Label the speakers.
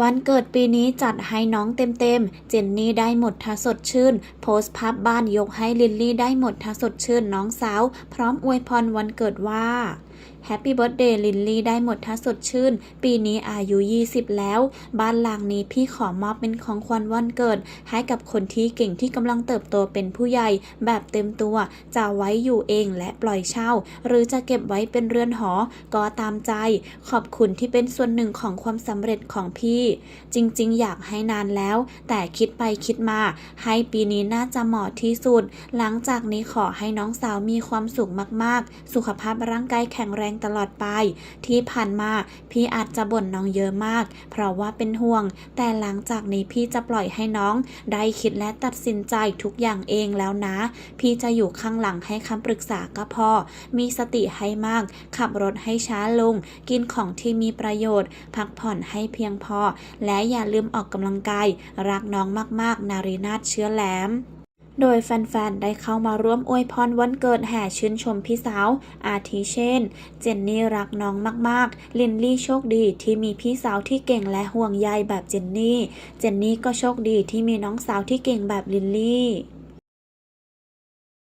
Speaker 1: วันเกิดปีนี้จัดให้น้องเต็มๆ เจนนี่ได้หมดถ้าสดชื่น โพสต์ภาพบ้านยกให้ลิลลี่ได้หมดถ้าสดชื่นน้องสาว พร้อมอวยพรวันเกิดว่าแฮปปี้เบิร์ดเดย์ลินลี่ได้หมดถ้าสดชื่น ปีนี้อายุ 20 แล้ว บ้านหลังนี้พี่ขอมอบเป็นของขวัญวันเกิด ให้กับคนที่เก่งที่กำลังเติบโตเป็นผู้ใหญ่ แบบเต็มตัว จะไว้อยู่เองและปล่อยเช่า หรือจะเก็บไว้เป็นเรือนหอ ก็ตามใจ ขอบคุณที่เป็นส่วนหนึ่งของความสำเร็จของพี่จริงๆ อยากให้นานแล้ว แต่คิดไปคิดมา ให้ปีนี้น่าจะเหมาะที่สุด หลังจากนี้ขอให้น้องสาวมีความสุขมากๆ สุขภาพร่างกายแข็งแรงตลอดไป ที่ผ่านมาพี่อาจจะบ่นน้องเยอะมาก เพราะว่าเป็นห่วง แต่หลังจากนี้พี่จะปล่อยให้น้อง ได้คิดและตัดสินใจทุกอย่างเองแล้วนะ พี่จะอยู่ข้างหลังให้คำปรึกษาก็พอ มีสติให้มาก ขับรถให้ช้าลง กินของที่มีประโยชน์ พักผ่อนให้เพียงพอและอย่าลืมออกกำลังกาย รักน้องมากๆ นารีนาถเชื้อแหลมโดยแฟน ๆ ได้เข้ามาร่วมอวยพรวันเกิดแห่ชื่นชมพี่สาว อาทิเช่น เจนนี่รักน้องมาก ๆ ลินลี่โชคดีที่มีพี่สาวที่เก่งและห่วงใยแบบเจนนี่ เจนนี่ก็โชคดีที่มีน้องสาวที่เก่งแบบลินลี่